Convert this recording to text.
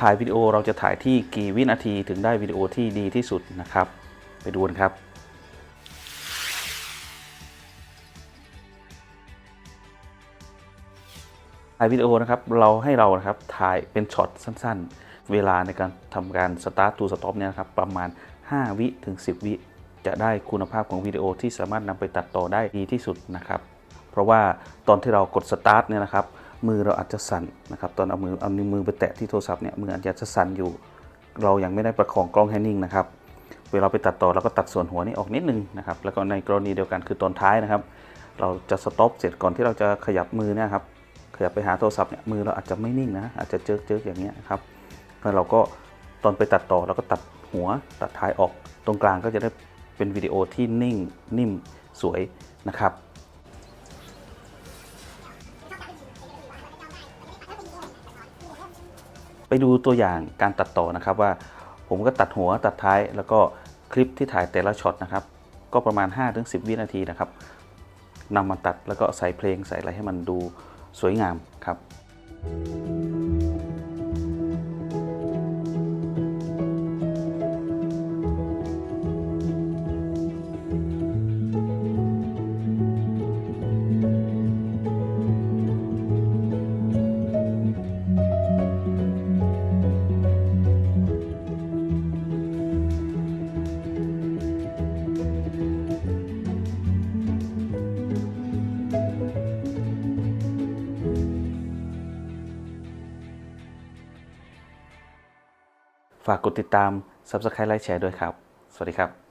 ถ่ายวิดีโอเราจะถ่ายที่กี่วินาทีถึงได้วิดีโอที่ดีที่สุดนะครับ ไปดูกันครับถ่ายวิดีโอนะครับเราให้เรานะครับถ่ายเป็นช็อตสั้นๆ เวลาในการทำการ start to stop เนี่ยนะครับประมาณ 5 วิถึง 10 วิจะได้คุณภาพของวิดีโอที่สามารถนำไปตัดต่อได้ดีที่สุดนะครับ เพราะว่าตอนที่เรากด start เนี่ยนะครับ มือเราอาจจะสั่นนะครับตอนเอามือเอานิ้วมือไปแตะที่โทรศัพท์เนี่ยมืออาจจะสั่นอยู่ เรายังไม่ได้ประคองกล้องให้นิ่งนะครับเวลาไปตัดต่อเราก็ตัดส่วนหัวนี้ออกนิดนึงนะครับแล้วก็ในกรณีเดียวกันคือตอนท้ายนะครับ เราจะสต็อปเสร็จก่อนที่เราจะขยับมือนี่ยครับขยับไปหาโทรศัพท์เนี่ยมือเราอาจจะไม่นิ่งนะอาจจะเจิกเจิกอย่างเงี้ยครับแล้วเราก็ตอนไปตัดต่อเราก็ตัดหัวตัดท้ายออกตรงกลางก็จะได้เป็นวิดีโอที่นิ่งนิ่มสวยนะครับ ดูตัวอย่างการตัดต่อนะครับว่า ผมก็ตัดหัวตัดท้าย แล้วก็คลิปที่ถ่ายแต่ละช็อตนะครับ ก็ประมาณ 5-10 วินาทีนะครับนำมาตัดแล้วก็ใส่เพลงใส่อะไรให้มันดูสวยงามครับ ฝากกดติดตาม Subscribe ไลค์แชร์ด้วยครับ สวัสดีครับ